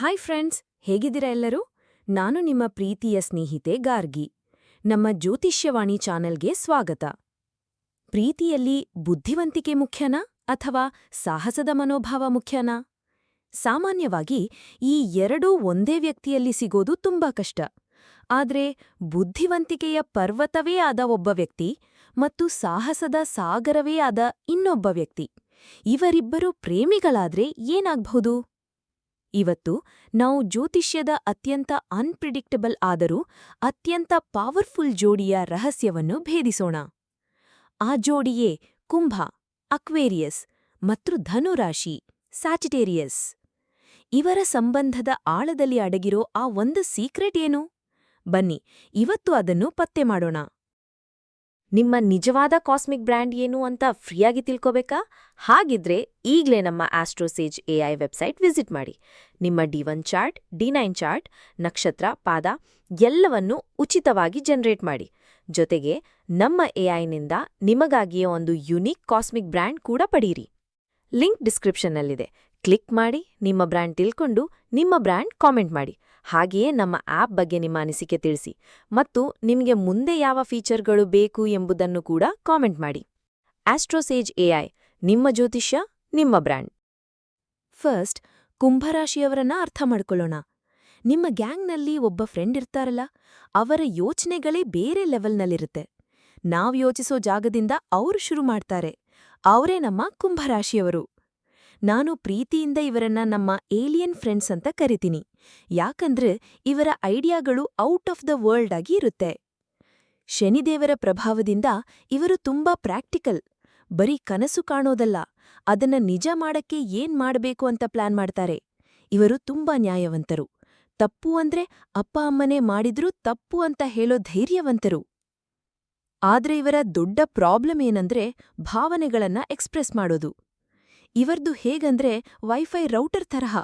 Hi friends, ಹೇಗಿದ್ದೀರಾ ಎಲ್ಲರೂ? ನಾನು ನಿಮ್ಮ ಪ್ರೀತಿಯ ಸ್ನೇಹಿತೆ ಗಾರ್ಗಿ. ನಮ್ಮ ಜ್ಯೋತಿಷ್ಯವಾಣಿ ಚಾನೆಲ್ಗೆ ಸ್ವಾಗತ. ಪ್ರೀತಿಯಲ್ಲಿ ಬುದ್ಧಿವಂತಿಕೆ ಮುಖ್ಯನಾ ಅಥವಾ ಸಾಹಸದ ಮನೋಭಾವ ಮುಖ್ಯನಾ? ಸಾಮಾನ್ಯವಾಗಿ ಈ ಎರಡೂ ಒಂದೇ ವ್ಯಕ್ತಿಯಲ್ಲಿ ಸಿಗೋದು ತುಂಬಾ ಕಷ್ಟ. ಆದ್ರೆ ಬುದ್ಧಿವಂತಿಕೆಯ ಪರ್ವತವೇ ಆದ ಒಬ್ಬ ವ್ಯಕ್ತಿ ಮತ್ತು ಸಾಹಸದ ಸಾಗರವೇ ಆದ ಇನ್ನೊಬ್ಬ ವ್ಯಕ್ತಿ. ಇವರಿಬ್ಬರು ಪ್ರೇಮಿಗಳಾದ್ರೆ ಏನಾಗ್ಬಹುದು? ಇವತ್ತು ನಾವು ಜ್ಯೋತಿಷ್ಯದ ಅತ್ಯಂತ ಅನ್ಪ್ರಿಡಿಕ್ಟಬಲ್ ಆದರೂ ಅತ್ಯಂತ ಪವರ್ಫುಲ್ ಜೋಡಿಯ ರಹಸ್ಯವನ್ನು ಭೇದಿಸೋಣ. ಆ ಜೋಡಿಯೇ ಕುಂಭ, ಅಕ್ವೇರಿಯಸ್ ಮತ್ತು ಧನುರಾಶಿ ಸ್ಯಾಚಿಟೇರಿಯಸ್ ಇವರ ಸಂಬಂಧದ ಆಳದಲ್ಲಿ ಅಡಗಿರೋ ಆ ಒಂದು ಸೀಕ್ರೆಟ್ ಏನು? ಬನ್ನಿ, ಇವತ್ತು ಅದನ್ನು ಪತ್ತೆ ಮಾಡೋಣ. ನಿಮ್ಮ ನಿಜವಾದ ಕಾಸ್ಮಿಕ್ ಬ್ರ್ಯಾಂಡ್ ಏನು ಅಂತ ಫ್ರೀಯಾಗಿ ತಿಳ್ಕೋಬೇಕಾ? ಹಾಗಿದ್ರೆ ಈಗ್ಲೇ ನಮ್ಮ ಆಸ್ಟ್ರೋಸೇಜ್ ಎಐ ವೆಬ್ಸೈಟ್ ವಿಸಿಟ್ ಮಾಡಿ. ನಿಮ್ಮ D one chart, D nine chart, ನಕ್ಷತ್ರ, ಪಾದ ಎಲ್ಲವನ್ನೂ ಉಚಿತವಾಗಿ ಜನರೇಟ್ ಮಾಡಿ. ಜೊತೆಗೆ ನಮ್ಮ ಎಐನಿಂದ ನಿಮಗಾಗಿಯೇ ಒಂದು ಯುನೀಕ್ ಕಾಸ್ಮಿಕ್ ಬ್ರ್ಯಾಂಡ್ ಕೂಡ ಪಡೀರಿ. ಲಿಂಕ್ ಡಿಸ್ಕ್ರಿಪ್ಷನ್ನಲ್ಲಿದೆ. ಕ್ಲಿಕ್ ಮಾಡಿ ನಿಮ್ಮ ಬ್ರ್ಯಾಂಡ್ ತಿಳ್ಕೊಂಡು ನಿಮ್ಮ ಬ್ರ್ಯಾಂಡ್ ಕಾಮೆಂಟ್ ಮಾಡಿ. ಹಾಗೆಯೇ ನಮ್ಮ ಆಪ್ ಬಗ್ಗೆ ನಿಮ್ಮ ಅನಿಸಿಕೆ ತಿಳಿಸಿ ಮತ್ತು ನಿಮಗೆ ಮುಂದೆ ಯಾವ ಫೀಚರ್ಗಳು ಬೇಕು ಎಂಬುದನ್ನು ಕೂಡ ಕಾಮೆಂಟ್ ಮಾಡಿ. ಆಸ್ಟ್ರೋಸೇಜ್ ಎಐ ನಿಮ್ಮ ಜ್ಯೋತಿಷ್ಯ, ನಿಮ್ಮ ಬ್ರ್ಯಾಂಡ್. ಫಸ್ಟ್, ಕುಂಭರಾಶಿಯವರನ್ನ ಅರ್ಥ ಮಾಡ್ಕೊಳ್ಳೋಣ. ನಿಮ್ಮ ಗ್ಯಾಂಗ್ನಲ್ಲಿ ಒಬ್ಬ ಫ್ರೆಂಡ್ ಇರ್ತಾರಲ್ಲ, ಅವರ ಯೋಚನೆಗಳೇ ಬೇರೆ ಲೆವೆಲ್ನಲ್ಲಿರುತ್ತೆ. ನಾವ್ ಯೋಚಿಸೋ ಜಾಗದಿಂದ ಅವರು ಶುರು ಮಾಡ್ತಾರೆ. ಅವರೇ ನಮ್ಮ ಕುಂಭರಾಶಿಯವರು. ನಾನು ಪ್ರೀತಿಯಿಂದ ಇವರನ್ನ ನಮ್ಮ ಏಲಿಯನ್ ಫ್ರೆಂಡ್ಸ್ ಅಂತ ಕರಿತೀನಿ. ಯಾಕಂದ್ರೆ ಇವರ ಐಡಿಯಾಗಳು ಔಟ್ ಆಫ್ ದ ವರ್ಲ್ಡ್ ಆಗಿ ಇರುತ್ತೆ. ಶನಿದೇವರ ಪ್ರಭಾವದಿಂದ ಇವರು ತುಂಬಾ ಪ್ರಾಕ್ಟಿಕಲ್. ಬರೀ ಕನಸು ಕಾಣೋದಲ್ಲ, ಅದನ್ನ ನಿಜ ಮಾಡಕ್ಕೆ ಏನ್ ಮಾಡಬೇಕು ಅಂತ ಪ್ಲಾನ್ ಮಾಡ್ತಾರೆ. ಇವರು ತುಂಬಾ ನ್ಯಾಯವಂತರು. ತಪ್ಪು ಅಂದ್ರೆ ಅಪ್ಪ ಅಮ್ಮನೇ ಮಾಡಿದ್ರೂ ತಪ್ಪು ಅಂತ ಹೇಳೋ ಧೈರ್ಯವಂತರು. ಆದ್ರೆ ಇವರ ದೊಡ್ಡ ಪ್ರಾಬ್ಲಮ್ ಏನಂದ್ರೆ ಭಾವನೆಗಳನ್ನ ಎಕ್ಸ್ಪ್ರೆಸ್ ಮಾಡೋದು. ಇವರ್ದು ಹೇಗಂದ್ರೆ ವೈಫೈ ರೌಟರ್ ತರಹ.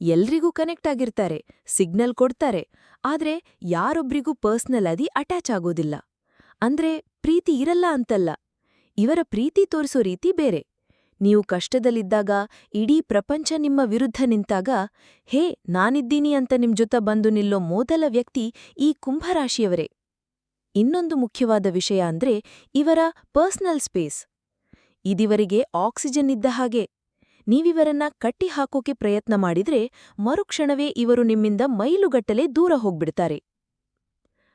ಎಲ್ರಿಗೂ ಕನೆಕ್ಟ್ ಆಗಿರ್ತಾರೆ, ಸಿಗ್ನಲ್ ಕೊಡ್ತಾರೆ, ಆದ್ರೆ ಯಾರೊಬ್ರಿಗೂ ಪರ್ಸ್ನಲ್ ಆಗಿ ಅಟ್ಯಾಚ್ ಆಗೋದಿಲ್ಲ. ಅಂದ್ರೆ ಪ್ರೀತಿ ಇರಲ್ಲ ಅಂತಲ್ಲ. ಇವರ ಪ್ರೀತಿ ತೋರಿಸೋ ರೀತಿ ಬೇರೆ. ನೀವು ಕಷ್ಟದಲ್ಲಿದ್ದಾಗ ಇಡೀ ಪ್ರಪಂಚ ನಿಮ್ಮ ವಿರುದ್ಧ ನಿಂತಾಗ, ಹೇ, ನಾನಿದ್ದೀನಿ ಅಂತ ನಿಮ್ ಜೊತೆ ಬಂದು ನಿಲ್ಲೋ ಮೊದಲ ವ್ಯಕ್ತಿ ಈ ಕುಂಭರಾಶಿಯವರೇ. ಇನ್ನೊಂದು ಮುಖ್ಯವಾದ ವಿಷಯ ಅಂದ್ರೆ ಇವರ ಪರ್ಸ್ನಲ್ ಸ್ಪೇಸ್. ಇದಿವರಿಗೆ ಆಕ್ಸಿಜನ್ ಇದ್ದ ಹಾಗೆ. ನೀವಿವರನ್ನ ಕಟ್ಟಿ ಹಾಕೋಕೆ ಪ್ರಯತ್ನ ಮಾಡಿದ್ರೆ ಮರುಕ್ಷಣವೇ ಇವರು ನಿಮ್ಮಿಂದ ಮೈಲುಗಟ್ಟಲೆ ದೂರ ಹೋಗ್ಬಿಡ್ತಾರೆ.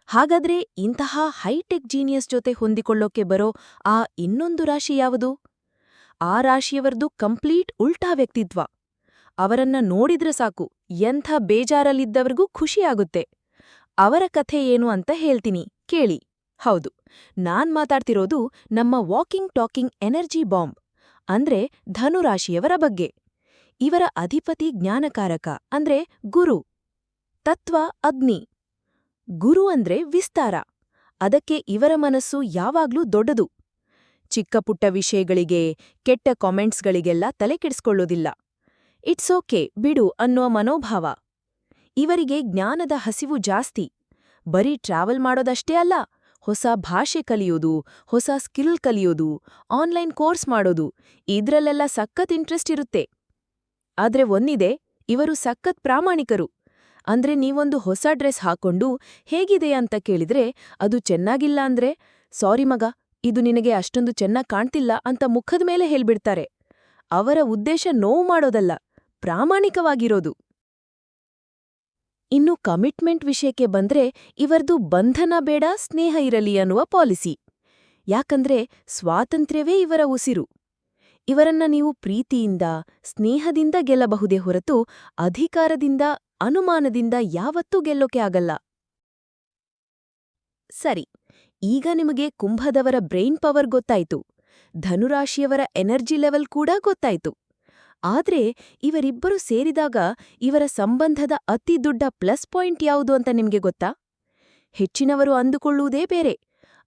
ಹಾಗಾದ್ರೆ ಇಂತಹ ಹೈಟೆಕ್ ಜೀನಿಯಸ್ ಜೊತೆ ಹೊಂದಿಕೊಳ್ಳೋಕೆ ಬರೋ ಆ ಇನ್ನೊಂದು ರಾಶಿ ಯಾವುದು? ಆ ರಾಶಿಯವರ್ದು ಕಂಪ್ಲೀಟ್ ಉಲ್ಟಾ ವ್ಯಕ್ತಿತ್ವ. ಅವರನ್ನ ನೋಡಿದ್ರೆ ಸಾಕು, ಎಂಥ ಬೇಜಾರಲ್ಲಿದ್ದವರಿಗೂ ಖುಷಿಯಾಗುತ್ತೆ ಅವರ ಕಥೆ ಏನು ಅಂತ ಹೇಳ್ತೀನಿ, ಕೇಳಿ. ಹೌದು, ನಾನ್ ಮಾತಾಡ್ತಿರೋದು ನಮ್ಮ ವಾಕಿಂಗ್ ಟಾಕಿಂಗ್ ಎನರ್ಜಿ ಬಾಂಬ್, ಅಂದ್ರೆ ಧನುರಾಶಿಯವರ ಬಗ್ಗೆ. ಇವರ ಅಧಿಪತಿ ಜ್ಞಾನಕಾರಕ, ಅಂದ್ರೆ ಗುರು. ತತ್ವ ಅಗ್ನಿ. ಗುರು ಅಂದ್ರೆ ವಿಸ್ತಾರ. ಅದಕ್ಕೆ ಇವರ ಮನಸ್ಸು ಯಾವಾಗ್ಲೂ ದೊಡ್ಡದು. ಚಿಕ್ಕಪುಟ್ಟ ವಿಷಯಗಳಿಗೆ, ಕೆಟ್ಟ ಕಾಮೆಂಟ್ಸ್ಗಳಿಗೆಲ್ಲ ತಲೆಕೆಡಿಸ್ಕೊಳ್ಳೋದಿಲ್ಲ ಇಟ್ಸ್ ಓಕೆ, ಬಿಡು ಅನ್ನುವ ಮನೋಭಾವ. ಇವರಿಗೆ ಜ್ಞಾನದ ಹಸಿವು ಜಾಸ್ತಿ. ಬರೀ ಟ್ರಾವೆಲ್ ಮಾಡೋದಷ್ಟೇ ಅಲ್ಲ ಹೊಸ ಭಾಷೆ ಕಲಿಯೋದು, ಹೊಸ ಸ್ಕಿಲ್ ಕಲಿಯೋದು, ಆನ್ಲೈನ್ ಕೋರ್ಸ್ ಮಾಡೋದು, ಇದ್ರಲ್ಲೆಲ್ಲ ಸಖತ್ ಇಂಟ್ರೆಸ್ಟ್ ಇರುತ್ತೆ. ಆದ್ರೆ ಒಂದಿದೆ, ಇವರು ಸಖತ್ ಪ್ರಾಮಾಣಿಕರು. ಅಂದ್ರೆ ನೀವೊಂದು ಹೊಸ ಡ್ರೆಸ್ ಹಾಕೊಂಡು ಹೇಗಿದೆ ಅಂತ ಕೇಳಿದ್ರೆ ಅದು ಚೆನ್ನಾಗಿಲ್ಲ ಅಂದ್ರೆ, ಸಾರಿ ಮಗ, ಇದು ನಿನಗೆ ಅಷ್ಟೊಂದು ಚೆನ್ನಾಗ್ ಕಾಣ್ತಿಲ್ಲ ಅಂತ ಮುಖದ ಮೇಲೆ ಹೇಳ್ಬಿಡ್ತಾರೆ. ಅವರ ಉದ್ದೇಶ ನೋವು ಮಾಡೋದಲ್ಲ, ಪ್ರಾಮಾಣಿಕವಾಗಿರೋದು. ಇನ್ನು ಕಮಿಟ್ಮೆಂಟ್ ವಿಷಯಕ್ಕೆ ಬಂದ್ರೆ ಇವರ್ದು ಬಂಧನ ಬೇಡ, ಸ್ನೇಹ ಇರಲಿ ಅನ್ನುವ ಪಾಲಿಸಿ. ಯಾಕಂದ್ರೆ ಸ್ವಾತಂತ್ರ್ಯವೇ ಇವರ ಉಸಿರು. ಇವರನ್ನ ನೀವು ಪ್ರೀತಿಯಿಂದ, ಸ್ನೇಹದಿಂದ ಗೆಲ್ಲಬಹುದೇ ಹೊರತು ಅಧಿಕಾರದಿಂದ, ಅನುಮಾನದಿಂದ ಯಾವತ್ತೂ ಗೆಲ್ಲೋಕೆ ಆಗಲ್ಲ. ಸರಿ, ಈಗ ನಿಮಗೆ ಕುಂಭದವರ ಬ್ರೈನ್ ಪವರ್ ಗೊತ್ತಾಯ್ತು. ಧನುರಾಶಿಯವರ ಎನರ್ಜಿ ಲೆವೆಲ್ ಕೂಡ ಗೊತ್ತಾಯ್ತು. ಆದ್ರೆ ಇವರಿಬ್ಬರು ಸೇರಿದಾಗ ಇವರ ಸಂಬಂಧದ ಅತಿ ದೊಡ್ಡ ಪ್ಲಸ್ ಪಾಯಿಂಟ್ ಯಾವುದು ಅಂತ ನಿಮ್ಗೆ ಗೊತ್ತಾ? ಹೆಚ್ಚಿನವರು ಅಂದುಕೊಳ್ಳುವುದೇ ಬೇರೆ,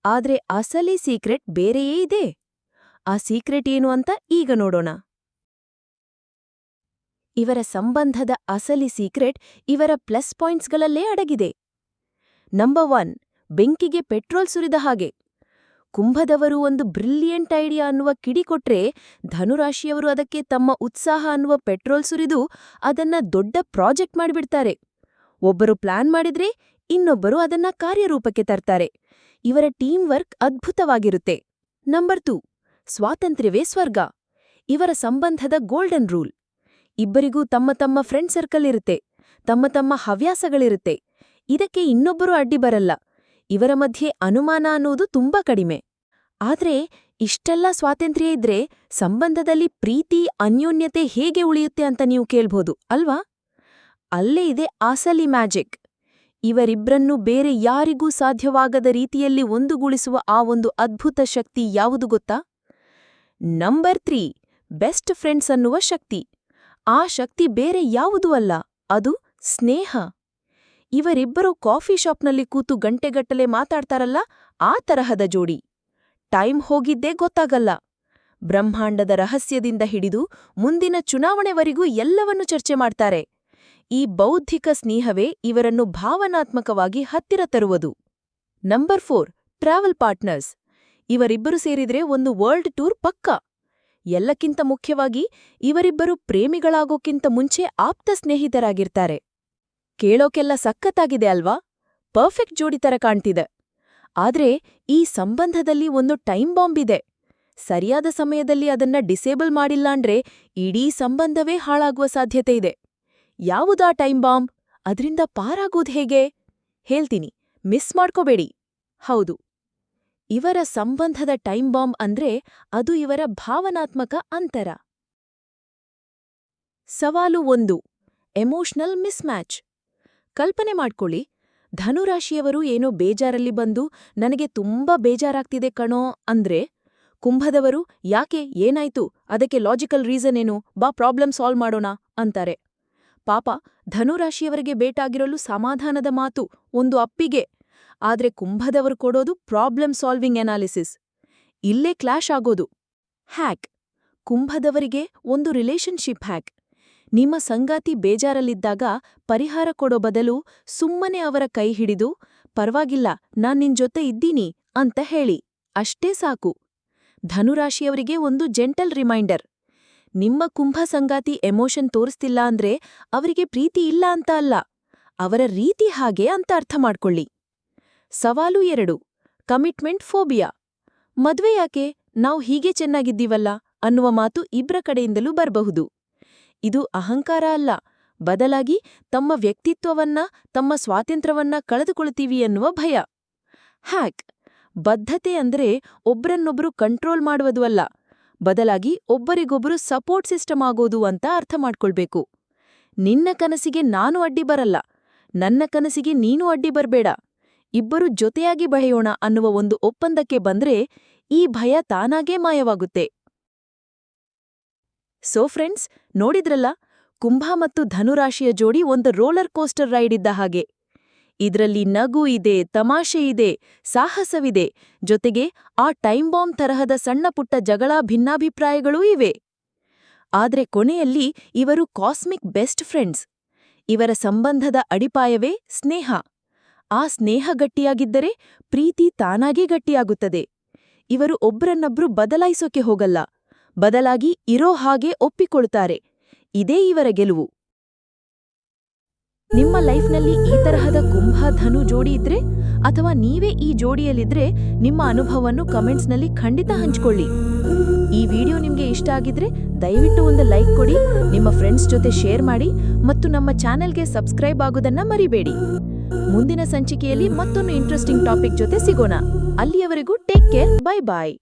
ಆದ್ರೆ ಅಸಲಿ ಸೀಕ್ರೆಟ್ ಬೇರೆಯೇ ಇದೆ. ಆ ಸೀಕ್ರೆಟ್ ಏನು ಅಂತ ಈಗ ನೋಡೋಣ. ಇವರ ಸಂಬಂಧದ ಅಸಲಿ ಸೀಕ್ರೆಟ್ ಇವರ ಪ್ಲಸ್ ಪಾಯಿಂಟ್ಸ್ಗಳಲ್ಲೇ ಅಡಗಿದೆ. ನಂಬರ್ ಒನ್, ಬೆಂಕಿಗೆ ಪೆಟ್ರೋಲ್ ಸುರಿದ ಹಾಗೆ. ಕುಂಭದವರು ಒಂದು ಬ್ರಿಲಿಯಂಟ್ ಐಡಿಯಾ ಅನ್ನುವ ಕಿಡಿ ಕೊಟ್ರೆ ಧನುರಾಶಿಯವರು ಅದಕ್ಕೆ ತಮ್ಮ ಉತ್ಸಾಹ ಅನ್ನುವ ಪೆಟ್ರೋಲ್ ಸುರಿದು ಅದನ್ನ ದೊಡ್ಡ ಪ್ರಾಜೆಕ್ಟ್ ಮಾಡಿಬಿಡ್ತಾರೆ. ಒಬ್ಬರು ಪ್ಲಾನ್ ಮಾಡಿದ್ರೆ ಇನ್ನೊಬ್ಬರು ಅದನ್ನ ಕಾರ್ಯರೂಪಕ್ಕೆ ತರ್ತಾರೆ. ಇವರ ಟೀಮ್ ವರ್ಕ್ ಅದ್ಭುತವಾಗಿರುತ್ತೆ. ನಂಬರ್ ಟೂ, ಸ್ವಾತಂತ್ರ್ಯವೇ ಸ್ವರ್ಗ. ಇವರ ಸಂಬಂಧದ ಗೋಲ್ಡನ್ ರೂಲ್. ಇಬ್ಬರಿಗೂ ತಮ್ಮ ತಮ್ಮ ಫ್ರೆಂಡ್ ಸರ್ಕಲ್ ಇರುತ್ತೆ. ತಮ್ಮ ತಮ್ಮ ಹವ್ಯಾಸಗಳಿರುತ್ತೆ. ಇದಕ್ಕೆ ಇನ್ನೊಬ್ಬರು ಅಡ್ಡಿ ಬರಲ್ಲ. ಇವರ ಮಧ್ಯೆ ಅನುಮಾನ ಅನ್ನೋದು ತುಂಬಾ ಕಡಿಮೆ. ಆದ್ರೆ ಇಷ್ಟೆಲ್ಲ ಸ್ವಾತಂತ್ರ್ಯ ಇದ್ರೆ ಸಂಬಂಧದಲ್ಲಿ ಪ್ರೀತಿ, ಅನ್ಯೋನ್ಯತೆ ಹೇಗೆ ಉಳಿಯುತ್ತೆ ಅಂತ ನೀವು ಕೇಳ್ಬೋದು, ಅಲ್ವಾ? ಅಲ್ಲೇ ಇದೆ ಅಸಲಿ ಮ್ಯಾಜಿಕ್. ಇವರಿಬ್ರನ್ನೂ ಬೇರೆ ಯಾರಿಗೂ ಸಾಧ್ಯವಾಗದ ರೀತಿಯಲ್ಲಿ ಒಂದುಗೂಳಿಸುವ ಆ ಒಂದು ಅದ್ಭುತ ಶಕ್ತಿ ಯಾವುದು ಗೊತ್ತಾ? ನಂಬರ್ ತ್ರೀ, ಬೆಸ್ಟ್ ಫ್ರೆಂಡ್ಸ್ ಅನ್ನುವ ಶಕ್ತಿ. ಆ ಶಕ್ತಿ ಬೇರೆ ಯಾವುದೂ ಅಲ್ಲ, ಅದು ಸ್ನೇಹ. ಇವರಿಬ್ಬರು ಕಾಫಿ ಶಾಪ್ನಲ್ಲಿ ಕೂತು ಗಂಟೆಗಟ್ಟಲೆ ಮಾತಾಡ್ತಾರಲ್ಲ, ಆ ತರಹದ ಜೋಡಿ. ಟೈಮ್ ಹೋಗಿದ್ದೇ ಗೊತ್ತಾಗಲ್ಲ. ಬ್ರಹ್ಮಾಂಡದ ರಹಸ್ಯದಿಂದ ಹಿಡಿದು ಮುಂದಿನ ಚುನಾವಣೆವರೆಗೂ ಎಲ್ಲವನ್ನೂ ಚರ್ಚೆ ಮಾಡ್ತಾರೆ. ಈ ಬೌದ್ಧಿಕ ಸ್ನೇಹವೇ ಇವರನ್ನು ಭಾವನಾತ್ಮಕವಾಗಿ ಹತ್ತಿರ ತರುವುದು. Number four, travel partners. ಇವರಿಬ್ಬರು ಸೇರಿದ್ರೆ ಒಂದು ವರ್ಲ್ಡ್ ಟೂರ್ ಪಕ್ಕಾ. ಎಲ್ಲಕ್ಕಿಂತ ಮುಖ್ಯವಾಗಿ ಇವರಿಬ್ಬರು ಪ್ರೇಮಿಗಳಾಗೋಕ್ಕಿಂತ ಮುಂಚೆ ಆಪ್ತ ಸ್ನೇಹಿತರಾಗಿರ್ತಾರೆ. ಕೇಳೋಕೆಲ್ಲ ಸಖತ್ತಾಗಿದೆ ಅಲ್ವಾ? ಪರ್ಫೆಕ್ಟ್ ಜೋಡಿ ತರ ಕಾಣ್ತಿದೆ. ಆದ್ರೆ ಈ ಸಂಬಂಧದಲ್ಲಿ ಒಂದು ಟೈಮ್ ಬಾಂಬ್ ಇದೆ. ಸರಿಯಾದ ಸಮಯದಲ್ಲಿ ಅದನ್ನ ಡಿಸೇಬಲ್ ಮಾಡಿಲ್ಲಾಂದ್ರೆ ಇಡೀ ಸಂಬಂಧವೇ ಹಾಳಾಗುವ ಸಾಧ್ಯತೆ ಇದೆ. ಯಾವುದಾ ಟೈಮ್ ಬಾಂಬ್? ಅದ್ರಿಂದ ಪಾರಾಗೋದ್ ಹೇಗೆ? ಹೇಳ್ತೀನಿ. ಮಿಸ್ ಮಾಡ್ಕೋಬೇಡಿ. ಹೌದು. ಇವರ ಸಂಬಂಧದ ಟೈಮ್ ಬಾಂಬ್ ಅಂದ್ರೆ ಅದು ಇವರ ಭಾವನಾತ್ಮಕ ಅಂತರ. ಸವಾಲು ಒಂದು. Emotional mismatch. ಕಲ್ಪನೆ ಮಾಡ್ಕೊಳ್ಳಿ. ಧನುರಾಶಿಯವರು ಏನೋ ಬೇಜಾರಲ್ಲಿ ಬಂದು ನನಗೆ ತುಂಬಾ ಬೇಜಾರಾಗ್ತಿದೆ ಕಣೋ ಅಂದ್ರೆ ಕುಂಭದವರು ಯಾಕೆ ಏನಾಯ್ತು? ಅದಕ್ಕೆ ಲಾಜಿಕಲ್ ರೀಸನ್ ಏನು? ಬಾ ಪ್ರಾಬ್ಲಮ್ ಸಾಲ್ವ್ ಮಾಡೋಣ ಅಂತಾರೆ. ಪಾಪ ಧನುರಾಶಿಯವರಿಗೆ ಬೇಟಾಗಿರಲು ಸಮಾಧಾನದ ಮಾತು ಒಂದು ಅಪ್ಪಿಗೆ. ಆದ್ರೆ ಕುಂಭದವರು ಕೊಡೋದು ಪ್ರಾಬ್ಲಮ್ ಸಾಲ್ವಿಂಗ್ ಅನಾಲಿಸಿಸ್ ಇಲ್ಲೇ ಕ್ಲಾಶ್ ಆಗೋದು. ಹ್ಯಾಕ್ ಕುಂಭದವರಿಗೆ ಒಂದು ರಿಲೇಶನ್ಶಿಪ್ ಹ್ಯಾಕ್ ನಿಮ್ಮ ಸಂಗಾತಿ ಬೇಜಾರಲ್ಲಿದ್ದಾಗ ಪರಿಹಾರ ಕೊಡೋ ಬದಲು ಸುಮ್ಮನೆ ಅವರ ಕೈ ಹಿಡಿದು, ಪರವಾಗಿಲ್ಲ, ನಾನ್ ನಿನ್ ಜೊತೆ ಇದ್ದೀನಿ ಅಂತ ಹೇಳಿ. ಅಷ್ಟೇ ಸಾಕು. ಧನುರಾಶಿಯವರಿಗೆ ಒಂದು ಜೆಂಟಲ್ ರಿಮೈಂಡರ್. ನಿಮ್ಮ ಕುಂಭ ಸಂಗಾತಿ ಎಮೋಷನ್ ತೋರಿಸ್ತಿಲ್ಲ ಅಂದ್ರೆ ಅವರಿಗೆ ಪ್ರೀತಿ ಇಲ್ಲ ಅಂತ ಅಲ್ಲ. ಅವರ ರೀತಿ ಹಾಗೆ ಅಂತ ಅರ್ಥ ಮಾಡ್ಕೊಳ್ಳಿ. ಸವಾಲು ಎರಡು, ಕಮಿಟ್ಮೆಂಟ್ ಫೋಬಿಯಾ. ಮದ್ವೆಯಾಕೆ ನಾವು ಹೀಗೆ ಚೆನ್ನಾಗಿದ್ದೀವಲ್ಲ ಅನ್ನುವ ಮಾತು ಇಬ್ರ ಕಡೆಯಿಂದಲೂ ಬರಬಹುದು. ಇದು ಅಹಂಕಾರ ಅಲ್ಲ. ಬದಲಾಗಿ ತಮ್ಮ ವ್ಯಕ್ತಿತ್ವವನ್ನ, ತಮ್ಮ ಸ್ವಾತಂತ್ರ್ಯವನ್ನ ಕಳೆದುಕೊಳ್ತೀವಿ ಎನ್ನುವ ಭಯ. ಹ್ಯಾಕ್. ಬದ್ಧತೆ ಅಂದ್ರೆ ಒಬ್ರನ್ನೊಬ್ರು ಕಂಟ್ರೋಲ್ ಮಾಡುವುದು ಅಲ್ಲ. ಬದಲಾಗಿ ಒಬ್ಬರಿಗೊಬ್ಬರು ಸಪೋರ್ಟ್ ಸಿಸ್ಟಮ್ ಆಗೋದು ಅಂತ ಅರ್ಥ ಮಾಡ್ಕೊಳ್ಬೇಕು. ನಿನ್ನ ಕನಸಿಗೆ ನಾನು ಅಡ್ಡಿ ಬರಲ್ಲ. ನನ್ನ ಕನಸಿಗೆ ನೀನು ಅಡ್ಡಿ ಬರಬೇಡ. ಇಬ್ಬರು ಜೊತೆಯಾಗಿ ಬೆಳೆಯೋಣ ಅನ್ನುವ ಒಂದು ಒಪ್ಪಂದಕ್ಕೆ ಬಂದ್ರೆ ಈ ಭಯ ತಾನಾಗೇ ಮಾಯವಾಗುತ್ತೆ. ಸೋ ಫ್ರೆಂಡ್ಸ್ ನೋಡಿದ್ರಲ್ಲ? ಕುಂಭ ಮತ್ತು ಧನುರಾಶಿಯ ಜೋಡಿ ಒಂದು ರೋಲರ್ ಕೋಸ್ಟರ್ ರೈಡ್ ಇದ್ದ ಹಾಗೆ. ಇದ್ರಲ್ಲಿ ನಗು ಇದೆ, ತಮಾಷೆ ಇದೆ, ಸಾಹಸವಿದೆ. ಜೊತೆಗೆ ಆ ಟೈಮ್ ಬಾಂಬ್ ತರಹದ ಸಣ್ಣಪುಟ್ಟ ಜಗಳ ಭಿನ್ನಾಭಿಪ್ರಾಯಗಳೂ ಇವೆ. ಆದ್ರೆ ಕೊನೆಯಲ್ಲಿ ಇವರು ಕಾಸ್ಮಿಕ್ ಬೆಸ್ಟ್ ಫ್ರೆಂಡ್ಸ್ ಇವರ ಸಂಬಂಧದ ಅಡಿಪಾಯವೇ ಸ್ನೇಹ. ಆ ಸ್ನೇಹ ಗಟ್ಟಿಯಾಗಿದ್ದರೆ ಪ್ರೀತಿ ತಾನಾಗೇ ಗಟ್ಟಿಯಾಗುತ್ತದೆ. ಇವರು ಒಬ್ರನ್ನೊಬ್ರು ಬದಲಾಯಿಸೋಕೆ ಹೋಗಲ್ಲ. ಬದಲಾಗಿ ಇರೋ ಹಾಗೆ ಒಪ್ಪಿಕೊಳ್ತಾರೆ. ಇದೇ ಇವರ ಗೆಲುವು. ನಿಮ್ಮ ಲೈಫ್ನಲ್ಲಿ ಈ ತರಹದ ಕುಂಭ ಧನು ಜೋಡಿ ಇದ್ರೆ ಅಥವಾ ನೀವೇ ಈ ಜೋಡಿಯಲ್ಲಿದ್ರೆ ನಿಮ್ಮ ಅನುಭವವನ್ನು ಕಮೆಂಟ್ಸ್ನಲ್ಲಿ ಖಂಡಿತ ಹಂಚಿಕೊಳ್ಳಿ. ಈ ವಿಡಿಯೋ ನಿಮಗೆ ಇಷ್ಟ ಆಗಿದ್ರೆ ದಯವಿಟ್ಟು ಒಂದು ಲೈಕ್ ಕೊಡಿ, ನಿಮ್ಮ ಫ್ರೆಂಡ್ಸ್ ಜೊತೆ ಶೇರ್ ಮಾಡಿ ಮತ್ತು ನಮ್ಮ ಚಾನೆಲ್ಗೆ ಸಬ್ಸ್ಕ್ರೈಬ್ ಆಗೋದನ್ನ ಮರಿಬೇಡಿ. ಮುಂದಿನ ಸಂಚಿಕೆಯಲ್ಲಿ ಮತ್ತೊಂದು ಇಂಟ್ರೆಸ್ಟಿಂಗ್ ಟಾಪಿಕ್ ಜೊತೆ ಸಿಗೋಣ. ಅಲ್ಲಿಯವರೆಗೂ ಟೇಕ್ ಕೇರ್, ಬೈ ಬಾಯ್